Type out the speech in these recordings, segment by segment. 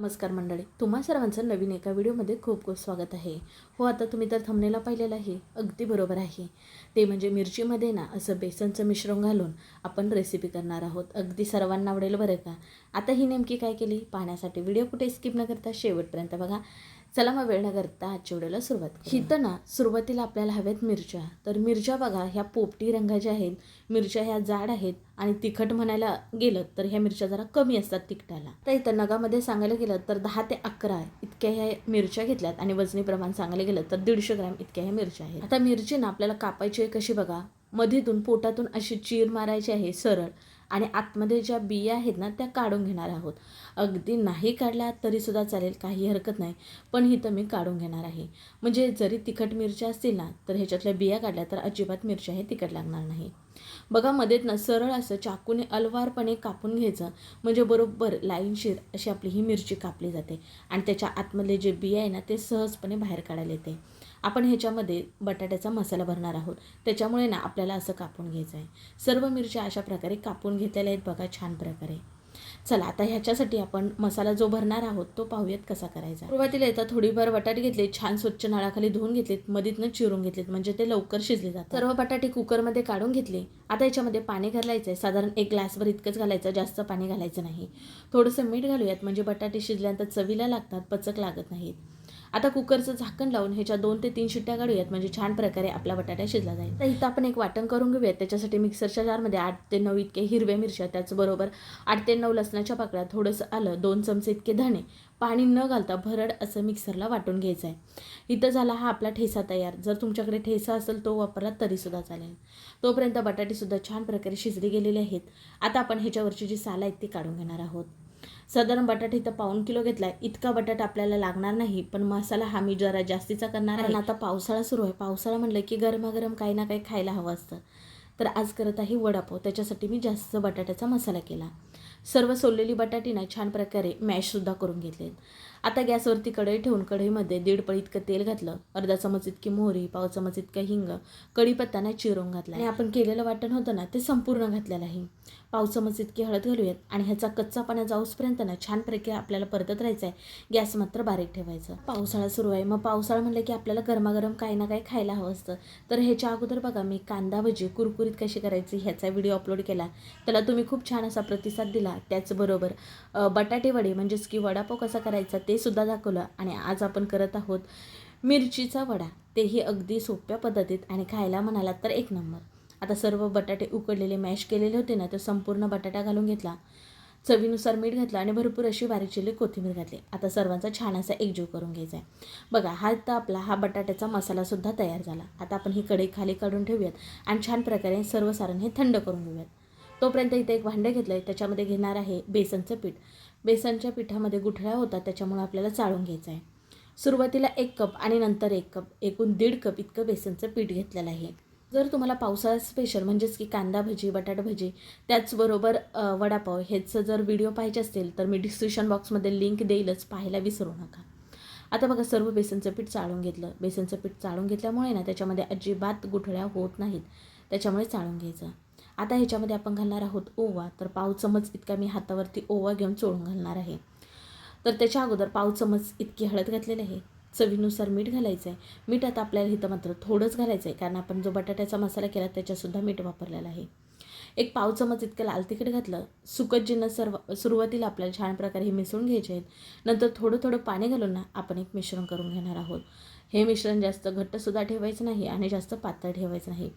नमस्कार मंडळी तुम्हा सर्वांचं नवीन एका व्हिडिओमध्ये खूप खूप स्वागत आहे. हो आता तुम्ही तर थंबनेला पाहिलेलं आहे. अगदी बरोबर आहे. ते म्हणजे मिरचीमध्ये ना असं बेसनचं मिश्रण घालून आपण रेसिपी करणार आहोत. अगदी सर्वांना आवडेल बरं का? आता ही नेमकी काय केली? पाहण्यासाठी व्हिडिओ कुठे स्किप न करता शेवटपर्यंत बघा. चला मग वेळ न करता आजच्या व्हिडिओला सुरुवात हिथं ही तर ना सुरुवातीला आपल्याला हव्यात मिरच्या. तर मिरच्या बघा ह्या पोपटी रंगाच्या आहेत मिरच्या ह्या जाड आहेत आणि तिखट म्हणायला गेलं तर ह्या मिरच्या जरा कमी असतात तिखटाला. तर इथं नगामध्ये सांगायला गेलं तर दहा ते अकरा इतक्या ह्या मिरच्या घेतल्यात आणि वजनी प्रमाण सांगायला गेलं तर दीडशे ग्रॅम इतक्या ह्या मिरच्या आहेत. आता मिरची ना आपल्याला कापायची आहे कशी बघा? मधीतून पोटातून अशी चीर मारायची आहे सरळ. आणि आतमध्ये ज्या बिया आहेत ना त्या काढून घेणार आहोत. अगदी नाही काढल्या तरीसुद्धा चालेल काही हरकत नाही. पण ही तर मी काढून घेणार आहे. म्हणजे जरी तिखट मिरच्या असतील ना तर ह्याच्यातल्या बिया काढल्या तर अजिबात मिरच्या हे तिखट लागणार नाही. बघा मध्येत ना सरळ असं चाकूने अलवारपणे कापून घ्यायचं. म्हणजे बरोबर लाईनशीर अशी आपली ही मिरची कापली जाते. आणि त्याच्या आतमधले जे बिया आहे ना ते सहजपणे बाहेर काढायला येते. आपण ह्याच्यामध्ये बटाट्याचा मसाला भरणार आहोत. त्याच्यामुळे ना आपल्याला असं कापून घ्यायचं आहे. सर्व मिरच्या अशा प्रकारे कापून घेतलेल्या आहेत बघा छान प्रकारे. चला आता ह्याच्यासाठी आपण मसाला जो भरणार आहोत तो पाहूयात कसा करायचा. सुरुवातीला येतात थोडीफार बटाटे घेतले छान स्वच्छ नळाखाली धुवून घेतलेत मधीतनं चिरून घेतलेत म्हणजे ते लवकर शिजले जातात. सर्व बटाटे कुकरमध्ये काढून घेतले. आता याच्यामध्ये पाणी घालायचं आहे साधारण एक ग्लासभर इतकंच घालायचं जास्त पाणी घालायचं नाही. थोडंसं मीठ घालूयात म्हणजे बटाटे शिजल्यानंतर चवीला लागतात पचक लागत नाहीत. आता कुकरचं झाकण लावून ह्याच्या दोन ते तीन शिट्ट्या काढूयात. म्हणजे छान प्रकारे आपला बटाटा शिजला जाईल. तर इथं आपण एक वाटण करून घेऊयात. त्याच्यासाठी मिक्सरच्या जारमध्ये आठ ते नऊ इतके हिरव्या मिरच्या त्याचबरोबर आठ ते नऊ लसणाच्या पाकळ्या थोडंसं आलं दोन चमचे इतके धणे पाणी न घालता भरड असं मिक्सरला वाटून घ्यायचं आहे. इथं झाला हा आपला ठेसा तयार. जर तुमच्याकडे ठेसा असेल तो वापरला तरीसुद्धा चालेल. तोपर्यंत बटाटेसुद्धा छान प्रकारे शिजले गेलेले आहेत. आता आपण ह्याच्यावरची जी साल आहेत ती काढून घेणार आहोत. साधारण बटाटा इथं पाऊन किलो घेतलाय. इतका बटाटा आपल्याला लागणार नाही पण मसाला हा मी जरा जास्तीचा करणार आहे. आता पावसाळा सुरू आहे. पावसाळा म्हणलं की गरमागरम काही ना काही खायला हवं असतं. तर आज करत आहे वडापाव. त्याच्यासाठी मी जास्त बटाट्याचा मसाला केला. सर्व सोललेली बटाटी ना छान प्रकारे मॅशसुद्धा करून घेतलेत. आता गॅसवरती कढई ठेवून कढईमध्ये दीड पळी इतकं तेल घातलं. अर्धा चमच इतकी मोहरी पाव चमच इतकं हिंग कढीपत्ता नाही चिरून घातला. आणि आपण केलेलं वाटण होतं ना ते संपूर्ण घातलेलं आहे. पाव चमच इतकी हळद घालूयात आणि ह्याचा कच्चा पाण्या जाऊसपर्यंत ना छान प्रक्रिया आपल्याला परतत राहायचं आहे गॅस मात्र बारीक ठेवायचा. पावसाळा सुरू आहे. मग पावसाळा म्हणलं की आपल्याला गरमागरम काही ना काही खायला हवं असतं. तर ह्याच्या अगोदर बघा मी कांदा भजी कुरकुरीत कशी करायची ह्याचा व्हिडिओ अपलोड केला. त्याला तुम्ही खूप छान असा प्रतिसाद दिला. त्याचबरोबर बटाटे वडे म्हणजेच की वडापाव कसा करायचा ते सुद्धा दाखवलं आणि आज आपण करत आहोत मिरचीचा वडा. तेही अगदी सोप्या पद्धतीत आणि खायला म्हणालात तर एक नंबर. आता सर्व बटाटे उकडलेले मॅश केलेले होते ना तर संपूर्ण बटाटा घालून घेतला. चवीनुसार मीठ घातलं आणि भरपूर अशी बारीक चिली कोथिंबीर घातली. आता सर्वांचा छान असा एकजीव करून घ्यायचा आहे बघा हा तर आपला हा बटाट्याचा मसालासुद्धा तयार झाला. आता आपण ही कढई खाली काढून ठेवूयात आणि छान प्रकारे सर्व सारण हे थंड करून घेऊयात. तोपर्यंत इथे एक भांडं घेतलं आहे त्याच्यामध्ये घेणार आहे बेसनचं पीठ. बेसनच्या पिठामध्ये गुठळ्या होतात त्याच्यामुळे आपल्याला चाळून घ्यायचं आहे. सुरुवातीला एक कप आणि नंतर एक कप एकूण दीड कप इतकं बेसनचं पीठ घेतलेलं आहे. जर तुम्हाला पावसाळा स्पेशल म्हणजेच की कांदा भजी बटाटा भजी त्याचबरोबर वडापाव ह्याचं जर व्हिडिओ पाहिजे असेल तर मी डिस्क्रिप्शन बॉक्समध्ये लिंक देईलच पाहायला विसरू नका. आता बघा सर्व बेसनचं पीठ चाळून घेतलं. बेसनचं पीठ चाळून घेतल्यामुळे ना त्याच्यामध्ये अजिबात गुठळ्या होत नाहीत. त्याच्यामुळे चाळून घ्यायचं. आता ह्याच्यामध्ये आपण घालणार आहोत ओवा. तर पाव चमच इतका मी हातावरती ओवा घेऊन चोळून घालणार आहे. तर त्याच्या अगोदर पाव चमच इतकी हळद घातलेली आहे. चवीनुसार मीठ घालायचं आहे मीठ आता आपल्याला इथं मात्र थोडंच घालायचं आहे कारण आपण जो बटाट्याचा मसाला केला त्याच्यासुद्धा मीठ वापरलेलं आहे. एक पाव चमच इतकं लाल तिखट घातलं सुकत जिन्नस सर्व सुरुवातीला आपल्याला छान प्रकारे हे मिसळून घ्यायचे आहेत. नंतर थोडं थोडं पाणी घालून ना आपण एक मिश्रण करून घेणार आहोत. हे मिश्रण जास्त घट्टसुद्धा ठेवायचं नाही आणि जास्त पातळ ठेवायचं नाही.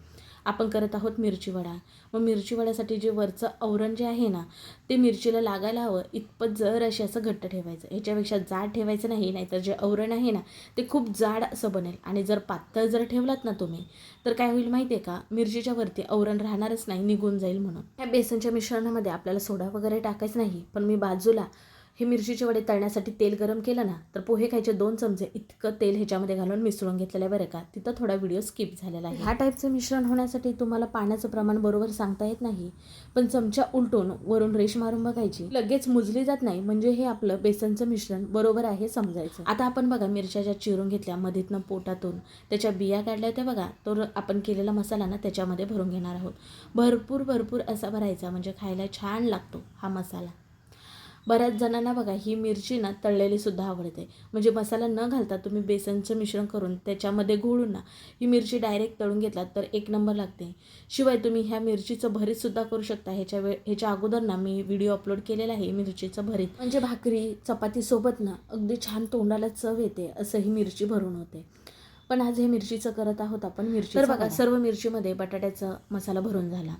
आपण करत आहोत मिरची वडा. मग मिरची वड्यासाठी जे वरचं आवरण जे आहे ना ते मिरचीला लागायला हवं. इतपत जर असे असं घट्ट ठेवायचं. ह्याच्यापेक्षा जाड ठेवायचं नाही नाहीतर जे आवरण आहे ना ते खूप जाड असं बनेल. आणि जर पातळ जर ठेवलात ना तुम्ही तर काय होईल माहिती आहे का? मिरचीच्या वरती आवरण राहणारच नाही निघून जाईल म्हणून. ह्या बेसनच्या मिश्रणामध्ये आपल्याला सोडा वगैरे टाकायचं नाही पण मी बाजूला हे मिरचीचे वडे तळण्यासाठी तेल गरम केलं ना तर पोहे खायचे दोन चमचे इतकं तेल ह्याच्यामध्ये घालून मिसळून घेतलेलं आहे बरं का. तिथं थोडा व्हिडिओ स्किप झालेला आहे. ह्या टाईपचं मिश्रण होण्यासाठी तुम्हाला पाण्याचं प्रमाण बरोबर सांगता येत नाही पण चमचा उलटून वरून रेश मारून बघायची. लगेच मुजली जात नाही म्हणजे हे आपलं बेसनचं मिश्रण बरोबर आहे समजायचं. आता आपण बघा मिरच्या ज्या चिरून घेतल्या मधीतनं पोटातून त्याच्या बिया काढल्या त्या बघा तो आपण केलेला मसाला ना त्याच्यामध्ये भरून घेणार आहोत. भरपूर भरपूर असा भरायचा म्हणजे खायला छान लागतो हा मसाला. बऱ्याच जणांना बघा ही मिरची ना तळलेली सुद्धा आवडते. म्हणजे मसाला न घालता तुम्ही बेसनचं मिश्रण करून त्याच्यामध्ये घोळून ना ही मिरची डायरेक्ट तळून घेतलात तर एक नंबर लागते. शिवाय तुम्ही ह्या मिरचीचं भरीतसुद्धा करू शकता. ह्याच्या वेळ ह्याच्या अगोदर ना मी व्हिडिओ अपलोड केलेला आहे मिरचीचं भरीत. म्हणजे भाकरी चपातीसोबत ना अगदी छान तोंडाला चव येते असं ही मिरची भरून होते. पण आज हे मिरचीचं करत आहोत आपण मिरची तर बघा. सर्व मिरचीमध्ये बटाट्याचा मसाला भरून झाला.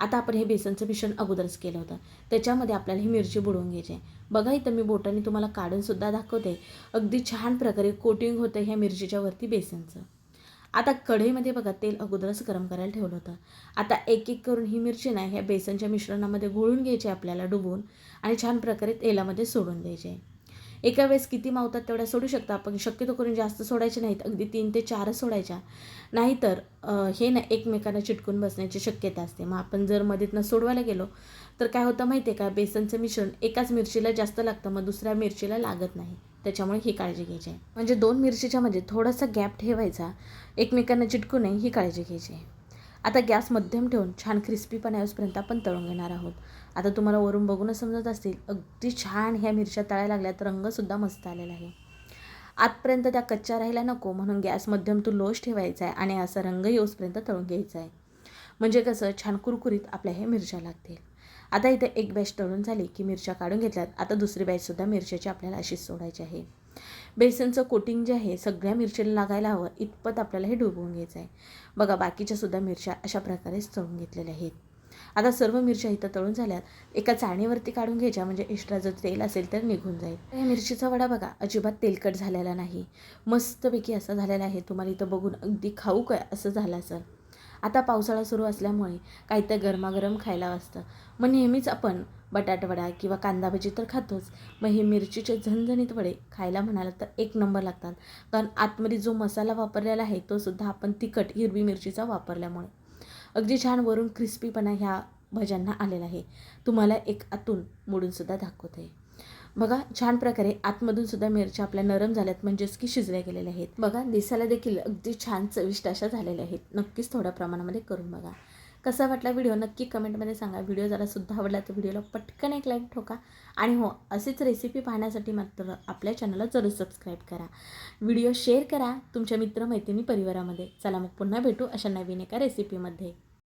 आता आपण हे बेसनचं मिश्रण अगोदरच केलं होतं. त्याच्यामध्ये आपल्याला ही मिरची बुडवून घ्यायची आहे. बघा इथं मी बोटाने तुम्हाला काढूनसुद्धा दाखवते. अगदी छान प्रकारे कोटिंग होतं ह्या मिरचीच्या वरती बेसनचं. आता कढईमध्ये बघा तेल अगोदरच गरम करायला ठेवलं होतं. आता एक एक करून ही मिरची ना ह्या बेसनच्या मिश्रणामध्ये घोळून घ्यायची आपल्याला डुबून आणि छान प्रकारे तेलामध्ये सोडून द्यायचे आहे. एका वेळेस किती मावतात तेवढ्या सोडू शकता आपण. शक्यतो करून जास्त सोडायचे नाहीत. अगदी तीन ते चारच सोडायच्या. नाहीतर हे ना एकमेकांना चिटकून बसण्याची शक्यता असते. मग आपण जर मध्येतनं सोडवायला गेलो तर काय होतं माहिती आहे का? बेसनचं मिश्रण एकाच मिरचीला जास्त लागतं मग दुसऱ्या मिरचीला लागत नाही. त्याच्यामुळे ही काळजी घ्यायची आहे. म्हणजे दोन मिरचीच्या मध्ये थोडासा गॅप ठेवायचा. एकमेकांना चिटकू नये ही काळजी घ्यायची आहे. आता गॅस मध्यम ठेवून छान क्रिस्पीपणा येऊसपर्यंत आपण तळून घेणार आहोत. आता तुम्हाला वरून बघूनच समजत असतील अगदी छान ह्या मिरच्या तळायला लागल्यात. रंगसुद्धा मस्त आलेला आहे. आतपर्यंत त्या कच्च्या राहायला नको म्हणून गॅस मध्यम तू लोश ठेवायचा आहे आणि असा रंग येऊसपर्यंत तळून घ्यायचा आहे. म्हणजे कसं छान कुरकुरीत आपल्या हे मिरच्या लागतील. आता इथे एक बॅच तळून झाली की मिरच्या काढून घेतल्यात. आता दुसरी बॅचसुद्धा मिरच्याची आपल्याला अशीच सोडायची आहे. बेसनचं कोटिंग जे आहे सगळ्या मिरचीला लागायला हवं इतपत आपल्याला हे डुबवून घ्यायचं आहे. बघा बाकीच्यासुद्धा मिरच्या अशा प्रकारेच तळून घेतलेल्या आहेत. आता सर्व मिरच्या इथं तळून झाल्यात एका चाळणीवरती काढून घ्यायच्या म्हणजे एक्स्ट्रा जर तेल असेल तर निघून जाईल. या मिरचीचा वडा बघा अजिबात तेलकट झालेला नाही. मस्तपैकी असा झालेला आहे तुम्हाला इथं बघून अगदी खाऊ काय असं झालं असेल. आता पावसाळा सुरू असल्यामुळे काही तर गरमागरम खायला असतं मग नेहमीच आपण बटाटवडा किंवा कांदा भजी तर खातोच. मग हे मिरचीचे झणझणीत वडे खायला म्हणाला तर एक नंबर लागतात. कारण आतमध्ये जो मसाला वापरलेला आहे तो सुद्धा आपण तिखट हिरवी मिरचीचा वापरल्यामुळे. अगदी छान वरून क्रिस्पीपणा ह्या भज्यांना आलेला आहे. तुम्हाला एक आतून मोडूनसुद्धा दाखवते. बघा छान प्रकारे आतमधून सुद्धा मिरच्या आपल्या नरम झाल्यात म्हणजेच की शिजल्या गेलेल्या आहेत. बघा दिसायला देखील अगदी छान चविष्ट अशा झालेल्या आहेत. नक्कीच थोड्या प्रमाणामध्ये करून बघा. कसा वाटला व्हिडिओ नक्की कमेंटमध्ये सांगा. व्हिडिओ जरा सुद्धा आवडला तर व्हिडिओला पटकन एक लाईक ठोका. आणि हो असेच रेसिपी पाहण्यासाठी मात्र आपल्या चॅनलला जरूर सबस्क्राईब करा. व्हिडिओ शेअर करा तुमच्या मित्रमैत्रिणी परिवारामध्ये. चला मग पुन्हा भेटू अशा नवीन एका रेसिपीमध्ये